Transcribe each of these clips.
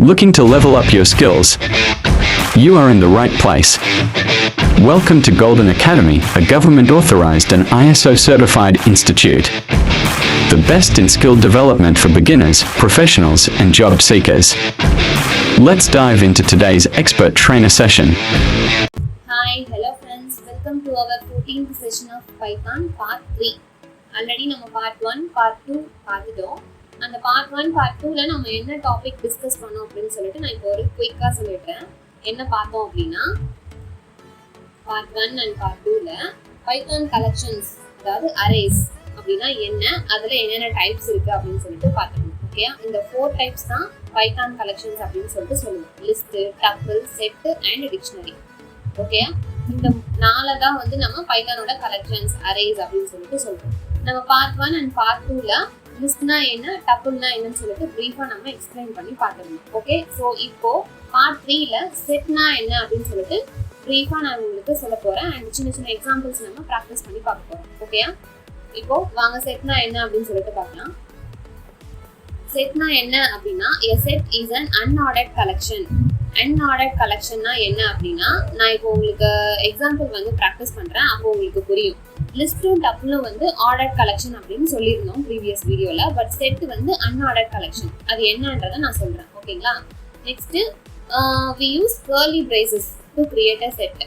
Looking to level up your skills? You are in the right place. Welcome to Golden Academy, a government authorized and ISO certified institute. The best in skill development for beginners, professionals, and job seekers. Let's dive into today's expert trainer session. Hi hello friends welcome to our fourteenth session of Python part three already நம்ம part one part two பார்த்துட்டோம் அந்த part one part டூவில் நம்ம என்ன topic discuss பண்ணோம் அப்படின்னு சொல்லிட்டு நான் இப்போ ஒரு குயிக்காக சொல்லிடுறேன். என்ன பார்த்தோம் அப்படின்னா பார்ட் ஒன் அண்ட் பார்ட் டூவில் பைத்தான் கலெக்ஷன்ஸ் அதாவது அரேஸ் அப்படின்னா என்ன அதில் என்னென்ன டைப்ஸ் இருக்குது அப்படின்னு சொல்லிட்டு பார்த்துக்கணும் ஓகே இந்த ஃபோர் டைப்ஸ் தான் பைத்தான் கலெக்ஷன்ஸ் அப்படின்னு சொல்லிட்டு சொல்லுவோம். List tuple set and dictionary okay இந்த நாளை தான் வந்து நம்ம பைத்தானோட கலெக்ஷன்ஸ் அரேஸ் அப்படின்னு சொல்லிட்டு சொல்கிறோம் நம்ம பார்ட் ஒன் அண்ட் பார்ட் டூவில் லிஸ்ட்னா என்ன டப்புல்னா என்னன்னு சொல்லிட்டு ப்ரீஃபா நம்ம எக்ஸ்பிளைன் பண்ணி பார்த்துருந்தோம் ஓகே ஸோ இப்போ பார்ட் த்ரீல செட்னா என்ன அப்படின்னு சொல்லிட்டு ப்ரீஃபா நான் உங்களுக்கு சொல்ல போறேன். அண்ட் சின்ன சின்ன எக்ஸாம்பிள்ஸ் நம்ம ப்ராக்டிஸ் பண்ணி பார்க்க போறோம். ஓகே இப்போ வாங்க செட்னா என்ன அப்படின்னு சொல்லிட்டு பார்க்கலாம். செட்னா என்ன அப்படின்னா a set is an unordered collection unordered கலெக்ஷன்னா என்ன அப்படின்னா நான் இப்போ உங்களுக்கு எக்ஸாம்பிள் வந்து ப்ராக்டிஸ் பண்ணுறேன் அப்போ உங்களுக்கு புரியும். லிஸ்ட்டும் டப்புலும் வந்து ஆர்டர் கலெக்ஷன் அப்படின்னு சொல்லியிருந்தோம் ப்ரீவியஸ் வீடியோவில் பட் செட் வந்து அன்ஆர்டர் கலெக்ஷன் அது என்னன்றதை நான் சொல்கிறேன் ஓகேங்களா next we use curly braces to create a set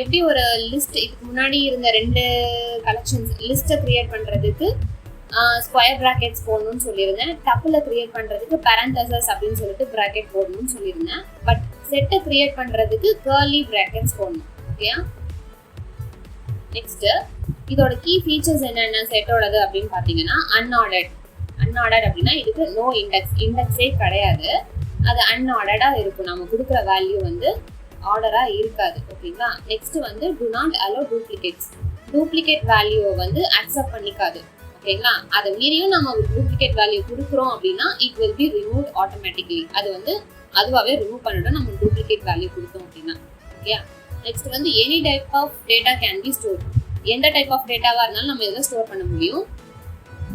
எப்படி ஒரு லிஸ்ட் இதுக்கு முன்னாடி இருந்த ரெண்டு கலெக்ஷன்ஸ் லிஸ்ட்டை கிரியேட் பண்ணுறதுக்கு ஸ்கொயர் ப்ராக்கெட்ஸ் போடணும்னு சொல்லியிருந்தேன். டப்பில் கிரியேட் பண்ணுறதுக்கு பேரண்டசஸ் அப்படின்னு சொல்லிட்டு ப்ராக்கெட் போடணும்னு சொல்லியிருந்தேன். பட் செட்டை கிரியேட் பண்ணுறதுக்கு கேர்லி ப்ராக்கெட்ஸ் போடணும். ஓகேயா நெக்ஸ்ட்டு இதோட கீ ஃபீச்சர்ஸ் என்னென்ன? செட்டோடது அப்படின்னு பார்த்தீங்கன்னா அன்ஆர்டர்ட் அன்ஆர்டர்ட் அப்படின்னா இதுக்கு நோ இண்டெக்ஸ் இண்டெக்ஸே கிடையாது. அது அன்ஆர்டர்டாக இருக்கும். நம்ம கொடுக்குற வேல்யூ வந்து ஆர்டராக இருக்காது. ஓகேங்களா? நெக்ஸ்ட் வந்து do not allow duplicates duplicate வேல்யூவை வந்து அக்செப்ட் பண்ணிக்காது. ஓகேங்களா? அதை மீறியும் நம்ம டூப்ளிகேட் வேல்யூ கொடுக்குறோம் அப்படின்னா it will be remove automatically அது வந்து அதுவாகவே ரிமூவ் பண்ணிடும். நம்ம டூப்ளிகேட் வேல்யூ கொடுத்தோம் அப்படின்னா. ஓகே? நெக்ஸ்ட் வந்து any type of data can be store எந்த டைப் ஆஃப் டேட்டாவாக இருந்தாலும் நம்ம இதில் ஸ்டோர் பண்ண முடியும்?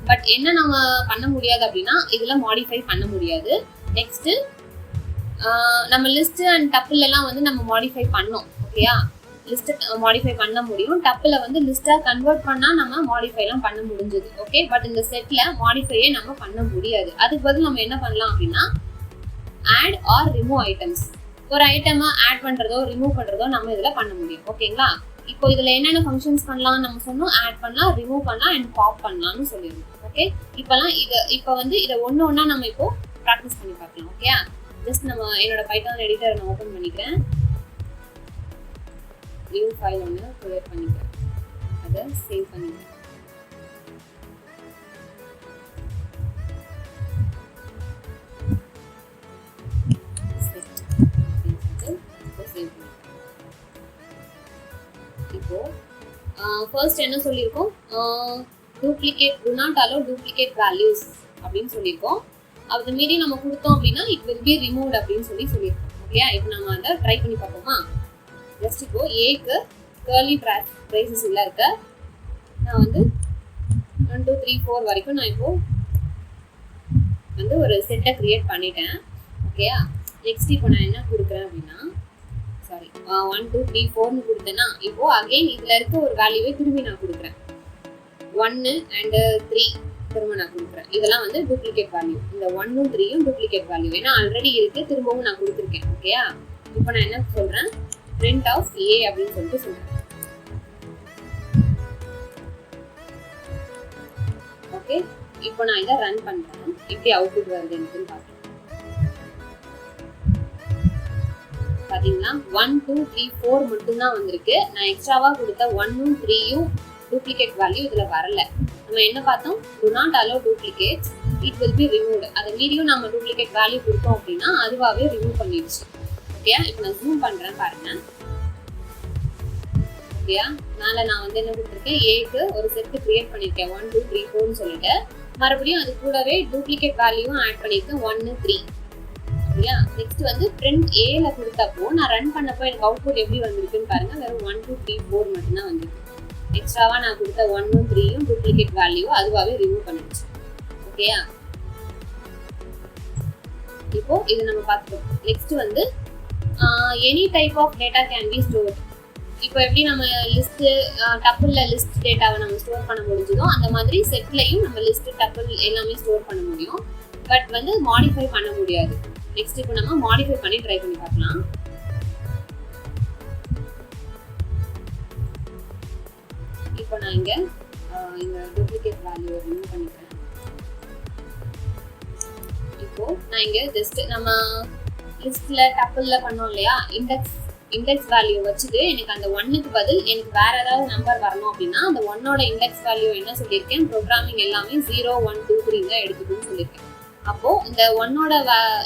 பட் என்ன நம்ம பண்ண முடியாது அப்படின்னா இதில் மாடிஃபை பண்ண முடியாது. நெக்ஸ்ட்டு நம்ம லிஸ்ட்டு அண்ட் டப்புலலாம் வந்து நம்ம மாடிஃபை பண்ணோம் ஓகேயா லிஸ்ட்டு மாடிஃபை பண்ண முடியும். டப்பில் வந்து லிஸ்ட்டாக கன்வெர்ட் பண்ணால் நம்ம மாடிஃபைலாம் பண்ண முடிஞ்சது ஓகே பட் இந்த செட்டில் மாடிஃபையே நம்ம பண்ண முடியாது. அதுக்கு பதில் நம்ம என்ன பண்ணலாம் அப்படின்னா ஆட் ஆர் ரிமூவ் ஐட்டம்ஸ் ஒரு ஐட்டமை ஆட் பண்ணுறதோ ரிமூவ் பண்ணுறதோ நம்ம இதில் பண்ண முடியும் ஓகேங்களா இப்போ இதில் என்னென்ன ஃபங்க்ஷன்ஸ் பண்ணலாம் நம்ம சொன்னோம் ஆட் பண்ணலாம் ரிமூவ் பண்ணலாம் அண்ட் பாப் பண்ணலாம்னு சொல்லியிருந்தோம். ஓகே இப்போலாம் இதை இப்போ வந்து இதை ஒன்று ஒன்றா நம்ம இப்போ ப்ராக்டிஸ் பண்ணி பார்க்கலாம் ஓகே ஜஸ்ட் நம்ம என்னோட பைத்தான் எடிட்டர் நான் ஓப்பன் பண்ணிக்கிறேன். நியூ ஃபைல் ஒன்று க்ளியர் பண்ணிக்கிறேன். அதை சேவ் பண்ணிக்கிறேன். இப்போ ஃபர்ஸ்ட் என்ன சொல்லியிருக்கோம்? Duplicate do not allow duplicate values அப்படின்னு சொல்லியிருக்கோம். அதை மீறி நம்ம கொடுத்தோம் அப்படின்னா இட் வில் பி ரிமூவ்ட் அப்படின்னு சொல்லி சொல்லியிருக்கோம். ஓகேயா இப்போ நம்ம அதை ட்ரை பண்ணி பார்ப்போமா? ஜஸ்ட் இப்போ ஏக்கு கேர்லி ப்ரைஸ் ப்ரைஸஸ் உள்ள இருக்க நான் வந்து ஒன் டூ த்ரீ ஃபோர் வரைக்கும் நான் இப்போ வந்து ஒரு செட்டை க்ரியேட் பண்ணிட்டேன். ஓகேயா நெக்ஸ்ட் இப்போ நான் என்ன கொடுக்குறேன் அப்படின்னா ஒன் டூ த்ரீ ஃபோர்னு கொடுத்தேன்னா இப்போ அகெயின் இதில் இருக்க ஒரு வேல்யூவே திரும்பி நான் கொடுக்குறேன். ஒன்று அண்டு த்ரீ திரும்ப நான் கொடுக்குறேன். இதெல்லாம் வந்து டூப்ளிகேட் வேல்யூ இந்த ஒன்னும் த்ரீயும் டூப்ளிகேட் வேல்யூ ஏன்னா ஆல்ரெடி இருக்கு திரும்பவும் நான் கொடுத்துருக்கேன். ஓகேயா இப்போ நான் என்ன சொல்கிறேன் பிரிண்ட் ஆஃப் ஏ அப்படின்னு சொல்லிட்டு சொல்கிறேன் ஓகே இப்போ நான் இதை ரன் பண்ணுறேன் எப்படி அவுட்புட் வருது எனக்குன்னு பார்க்குறேன் பார்த்தீங்கன்னா ஒன் டூ த்ரீ ஃபோர் மட்டும்தான் வந்திருக்கு. நான் எக்ஸ்ட்ராவாக கொடுத்த ஒன்னும் த்ரீயும் டூப்ளிகேட் வேல்யூ இதில் வரல. நம்ம என்ன பார்த்தோம்? Do not allow duplicates it will be removed அதை மீறியும் நம்ம டூப்ளிகேட் வேல்யூ கொடுத்தோம் அப்படின்னா அதுவாகவே ரிமூவ் பண்ணிடுச்சு. ஓகேயா இப்போ நான் ஜூம் பண்ணுறேன் பாருங்க. ஓகேயா மேலே நான் வந்து என்ன கொடுத்துருக்கேன்? ஏக்கு ஒரு செட்டு கிரியேட் பண்ணியிருக்கேன் ஒன் டூ த்ரீ ஃபோர்னு சொல்லிட்டு. மறுபடியும் அது கூடவே டூப்ளிகேட் வேல்யூவும் ஆட் பண்ணியிருக்கேன் ஒன்று த்ரீ இல்லையா? நெக்ஸ்ட் வந்து பிரிண்ட் ஏல கொடுத்தப்போ நான் ரன் பண்ணப்போ எனக்கு அவுட்புட் எப்படி வந்திருக்குன்னு பாருங்க. வெறும் ஒன் டூ த்ரீ ஃபோர் மட்டும்தான் வந்திருக்கு. எக்ஸ்ட்ராவாக நான் கொடுத்த ஒன்னும் த்ரீயும் டூப்ளிகேட் வேல்யூ அதுவாகவே ரிமூவ் பண்ணிடுச்சு. ஓகேயா இப்போ இது நம்ம பார்த்துக்கோம். நெக்ஸ்ட் வந்து any type of data can be store இப்போ எப்படி நம்ம லிஸ்ட்டு டப்புல லிஸ்ட் டேட்டாவை நம்ம ஸ்டோர் பண்ண முடிஞ்சதோ அந்த மாதிரி செட்லையும் நம்ம லிஸ்ட்டு டப்புள் எல்லாமே ஸ்டோர் பண்ண முடியும். பட் வந்து மாடிஃபை பண்ண முடியாது. நெக்ஸ்ட் இப்போ நம்ம மாடிஃபை பண்ணி ட்ரை பண்ணி பார்க்கலாம். இப்போ நான் இங்க இந்த டூப்ளிகேட் வேல்யூ ரிமூவ் பண்ணிக்கிறேன். இப்போ நான் இங்க ஜஸ்ட் நம்ம லிஸ்ட்ல டப்புள்ல பண்ணோம் இல்லையா? இண்டெக்ஸ் இண்டெக்ஸ் வேல்யூ வச்சுட்டு எனக்கு அந்த ஒன்னுக்கு பதில் எனக்கு வேற ஏதாவது நம்பர் வரணும் அப்படின்னா அந்த ஒன்னோட இண்டெக்ஸ் வேல்யூ என்ன சொல்லியிருக்கேன்? ப்ரோக்ராமிங் எல்லாமே ஜீரோ ஒன் டூ த்ரீ தான் எடுத்துக்கணும்னு சொல்லியிருக்கேன். அப்போ இந்த ஒன்னோட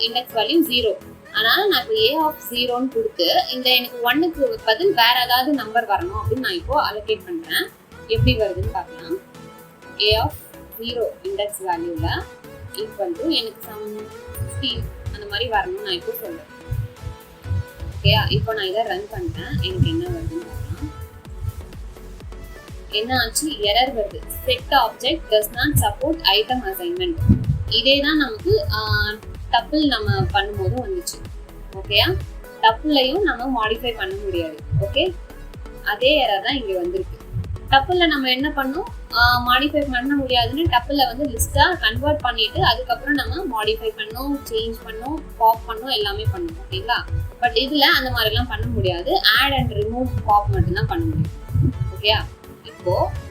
இண்டெக்ஸ் வேல்யூ ஜீரோ அதனால நான் இப்போ ஏ ஆஃப் ஜீரோன்னு கொடுத்து இந்த எனக்கு ஒன்னுக்கு பதில் வேற ஏதாவது நம்பர் வரணும் அப்படின்னு நான் இப்போ அலோகேட் பண்றேன். எப்படி வருதுன்னு பார்க்கலாம். ஏ ஆஃப் ஜீரோ இண்டெக்ஸ் வேல்யூல ஈக்குவல் டு எனக்கு சம் சிக்ஸ்டீன் அந்த மாதிரி வரணும்னு நான் இப்போ சொல்றேன். ஓகேயா இப்போ நான் இதை ரன் பண்ணுறேன் எனக்கு என்ன வருதுன்னு பார்க்கலாம். என்ன ஆச்சு? எரர் வருது. Set object does not support item assignment இதே தான் நமக்கு டப்பிள் நம்ம பண்ணும்போது வந்துச்சு. ஓகேயா டப்புலையும் நம்ம மாடிஃபை பண்ண முடியாது. ஓகே அதே எரர் தான் இங்கே வந்திருக்கு. டப்புல நம்ம என்ன பண்ணோம்? மாடிஃபை பண்ண முடியாதுன்னு டப்புல வந்து லிஸ்ட்டாக கன்வெர்ட் பண்ணிவிட்டு அதுக்கப்புறம் நம்ம மாடிஃபை பண்ணோம் சேஞ்ச் பண்ணோம் பாப் பண்ணோம் எல்லாமே பண்ணோம். ஓகேங்களா பட் இதில் அந்த மாதிரிலாம் பண்ண முடியாது. ஆட் அண்ட் ரிமூவ் பாப் மட்டும்தான் பண்ண முடியும். ஓகேயா இப்போது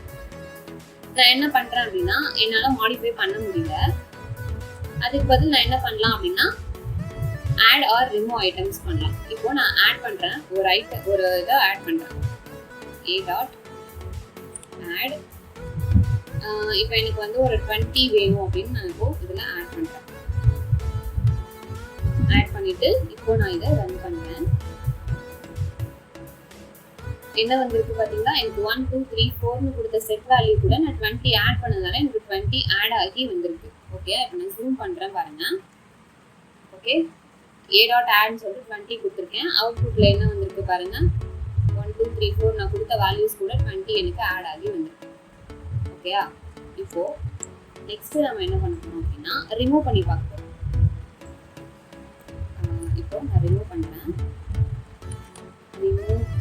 நான் என்ன பண்ணுறேன் அப்படின்னா என்னால் மாடிஃபை பண்ண முடியல. அதுக்கு பதில் நான் என்ன பண்ணலாம் அப்படின்னா ஆட் ஆர் ரிமூவ் ஐட்டம்ஸ் பண்ணலாம். இப்போ நான் ஆட் பண்ணுறேன் ஒரு ஐட்டம் ஒரு இதை ஆட் பண்ணுறேன் ஏ டாட் ஆட் இப்போ எனக்கு வந்து ஒரு டுவெண்ட்டி வேணும் அப்படின்னு நான் இப்போ இதில் ஆட் பண்ணுறேன் ஆட் பண்ணிவிட்டு இப்போ நான் இதை ரன் பண்ணுறேன் என்ன வந்திருக்கு பார்த்தீங்கன்னா எனக்கு ஒன் டூ த்ரீ ஃபோர்னு கொடுத்த செட் வேல்யூ கூட நான் டுவெண்ட்டி ஆட் பண்ணதால எனக்கு டுவெண்ட்டி ஆட் ஆகி வந்திருக்கு. ஓகே இப்போ நான் ஜூம் பண்ணுறேன் பாருங்க. ஓகே ஏ டாட் ஆட்னு சொல்லிட்டு டுவெண்ட்டி கொடுத்துருக்கேன். அவுட்புட்டில் என்ன வந்திருக்கு பாருங்க. ஒன் டூ த்ரீ ஃபோர் நான் கொடுத்த வேல்யூஸ் கூட டுவெண்ட்டி எனக்கு ஆட் ஆகி வந்திருக்கு. ஓகேயா இப்போ நெக்ஸ்ட்டு நம்ம என்ன பண்ணுறோம் அப்படின்னா ரிமூவ் பண்ணி பார்க்குறோம் இப்போ நான் ரிமூவ் பண்ணுறேன்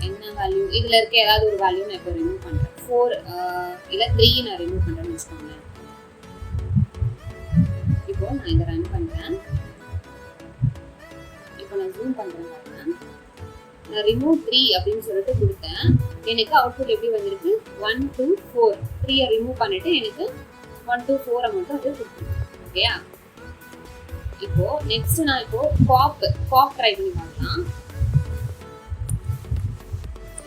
என்ன வேல்யூ இதில் இருக்க ஏதாவது ஒரு வேல்யூ நான் இப்போ ரிமூவ் பண்ணுறேன் ஃபோர் uh, இல்லை த்ரீ நான் ரிமூவ் பண்ணுறேன்னு வச்சுக்கோங்களேன். இப்போ நான் இதை ரன் பண்ணுறேன் இப்போ நான் ஜூம் பண்ணுறேன் நான் ரிமூவ் த்ரீ அப்படின்னு சொல்லிட்டு கொடுத்தேன். எனக்கு அவுட்புட் எப்படி வந்திருக்கு? ஒன் டூ ஃபோர் த்ரீயை ரிமூவ் பண்ணிட்டு எனக்கு ஒன் டூ ஃபோரை மட்டும் அது கொடுத்துருக்கு ஓகேயா இப்போ நெக்ஸ்ட் நான் இப்போ பாப் பாப் ட்ரை பண்ணி பார்க்கலாம்.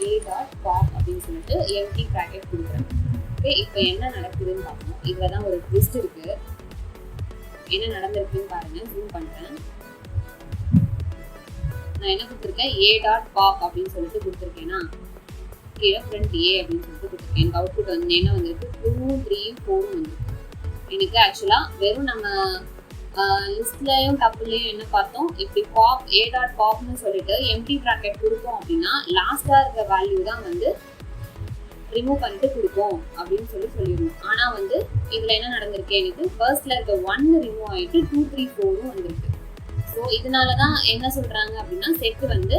ஏ டாட் பாப் அப்படின்னு சொல்லிட்டு எம்டி ப்ராக்கெட் கொடுக்குறேன் ஓகே இப்போ என்ன நடக்குதுன்னு பார்க்கணும் இதில் தான் ஒரு ட்விஸ்ட் இருக்கு. என்ன நடந்திருக்குன்னு பாருங்க. ஜூம் பண்ணுறேன் நான் என்ன கொடுத்துருக்கேன்? ஏ டாட் பாப் அப்படின்னு சொல்லிட்டு கொடுத்துருக்கேன்னா கீழே ஃப்ரண்ட் ஏ அப்படின்னு சொல்லிட்டு கொடுத்துருக்கேன். எனக்கு அவுட்புட் வந்து என்ன வந்திருக்கு? டூ த்ரீ ஃபோரும் வந்திருக்கு. எனக்கு ஆக்சுவலாக வெறும் நம்ம லிஸ்ட்லையும் டப்புலையும் என்ன பார்த்தோம்? இப்படி பாப் ஏ டாட் பாப்னு சொல்லிட்டு எம்டி ப்ராக்கெட் கொடுத்தோம் அப்படின்னா லாஸ்ட்டாக இருக்க வேல்யூ தான் வந்து ரிமூவ் பண்ணிட்டு கொடுப்போம் அப்படின்னு சொல்லி சொல்லியிருந்தோம். ஆனால் வந்து இதில் என்ன நடந்திருக்கு எனக்கு? ஃபர்ஸ்ட்ல இருக்க ஒன்னு ரிமூவ் ஆகிட்டு டூ த்ரீ ஃபோரும் வந்திருக்கு. ஸோ இதனால தான் என்ன சொல்கிறாங்க அப்படின்னா செட்டு வந்து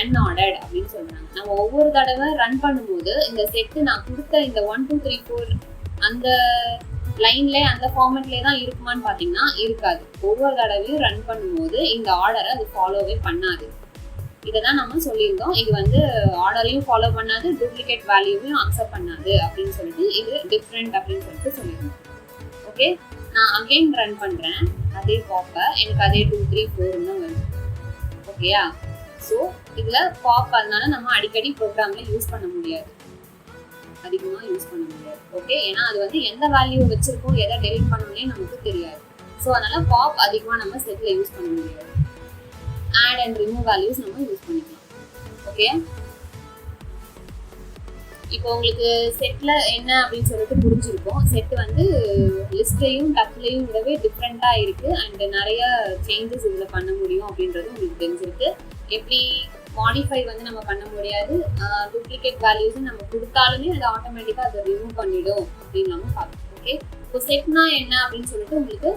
அன்ஆர்டர்ட் அப்படின்னு சொல்கிறாங்க நம்ம ஒவ்வொரு தடவை ரன் பண்ணும்போது இந்த செட்டு நான் கொடுத்த இந்த ஒன் டூ த்ரீ ஃபோர் அந்த லைன்லே அந்த ஃபார்மெட்லேயே தான் இருக்குமான்னு பார்த்தீங்கன்னா இருக்காது. ஒவ்வொரு தடவையும் ரன் பண்ணும்போது இந்த ஆர்டரை அது ஃபாலோவே பண்ணாது. இதை தான் நம்ம சொல்லியிருந்தோம். இது வந்து ஆர்டரையும் ஃபாலோ பண்ணாது டூப்ளிகேட் வேல்யூவையும் அக்செப்ட் பண்ணாது அப்படின்னு சொல்லிட்டு இது டிஃப்ரெண்ட் அப்படின்னு சொல்லிட்டு சொல்லியிருந்தோம். ஓகே நான் அகைன் ரன் பண்ணுறேன் அதே பாப்பை எனக்கு அதே டூ த்ரீ ஃபோர்னு வரும். வருது ஓகேயா ஸோ இதில் பாப் அதனால நம்ம அடிக்கடி ப்ரோக்ராமில் யூஸ் பண்ண முடியாது. அதிகமாக யூஸ் பண்ண முடியாது. ஓகே ஏன்னா அது வந்து எந்த வேல்யூ வச்சிருக்கோம் எதை டெலிட் பண்ணணும்னே நமக்கு தெரியாது. ஸோ அதனால பாப் அதிகமாக நம்ம செட்டில் யூஸ் பண்ண முடியாது. ஆட் அண்ட் ரிமூவ் வேல்யூஸ் நம்ம யூஸ் பண்ணிக்கலாம். ஓகே இப்போ உங்களுக்கு செட்டில் என்ன அப்படின்னு சொல்லிட்டு புரிஞ்சிருக்கும். செட் வந்து லிஸ்ட்லையும் டக்குலையும் விடவே டிஃப்ரெண்ட்டாக இருக்குது அண்ட் நிறைய சேஞ்சஸ் இதில் பண்ண முடியும் அப்படின்றது உங்களுக்கு தெரிஞ்சிருக்கு. எப்படி மாடிஃபை வந்து நம்ம பண்ண முடியாது. டூப்ளிகேட் வேல்யூஸ் நம்ம கொடுத்தாலுமே அது ஆட்டோமேட்டிக்காக அதை ரிமூவ் பண்ணிடும் அப்படின்னு நம்ம பார்க்கணும் ஓகே இப்போ செட்னா என்ன அப்படின்னு சொல்லிட்டு உங்களுக்கு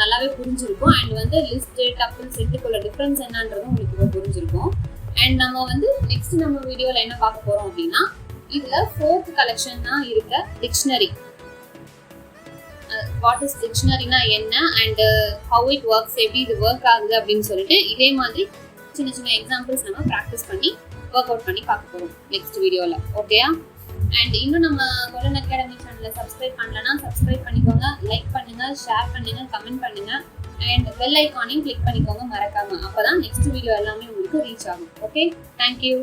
நல்லாவே புரிஞ்சிருக்கும். அண்ட் வந்து லிஸ்ட் டப்புள் செட்டுக்குள்ள டிஃப்ரென்ஸ் என்னன்றதும் உங்களுக்கு இப்போ புரிஞ்சிருக்கும். அண்ட் நம்ம வந்து நெக்ஸ்ட் நம்ம வீடியோவில் என்ன பார்க்க போகிறோம் அப்படின்னா இதில் ஃபோர்த் கலெக்ஷன் தான் இருக்க டிக்ஷனரி வாட் இஸ் டிக்ஷனரினா என்ன? அண்ட் ஹவு இட் ஒர்க்ஸ் எப்படி இது ஒர்க் ஆகுது அப்படின்னு சொல்லிட்டு இதே மாதிரி சின்ன சின்ன எக்ஸாம்பிள்ஸ் நம்ம ப்ராக்டிஸ் பண்ணி ஒர்க் அவுட் பண்ணி பார்க்க போகிறோம் நெக்ஸ்ட் வீடியோவில் ஓகேயா அண்ட் இன்னும் நம்ம கோல்டன் அகாடமி சேனலை சப்ஸ்கிரைப் பண்ணலன்னா சப்ஸ்கிரைப் பண்ணிக்கோங்க. லைக் பண்ணுங்க ஷேர் பண்ணுங்க கமெண்ட் பண்ணுங்க. அண்ட் பெல் ஐக்கானையும் கிளிக் பண்ணிக்கோங்க மறக்காம. அப்பதான் நெக்ஸ்ட் வீடியோ எல்லாமே உங்களுக்கு ரீச் ஆகும். Okay thank you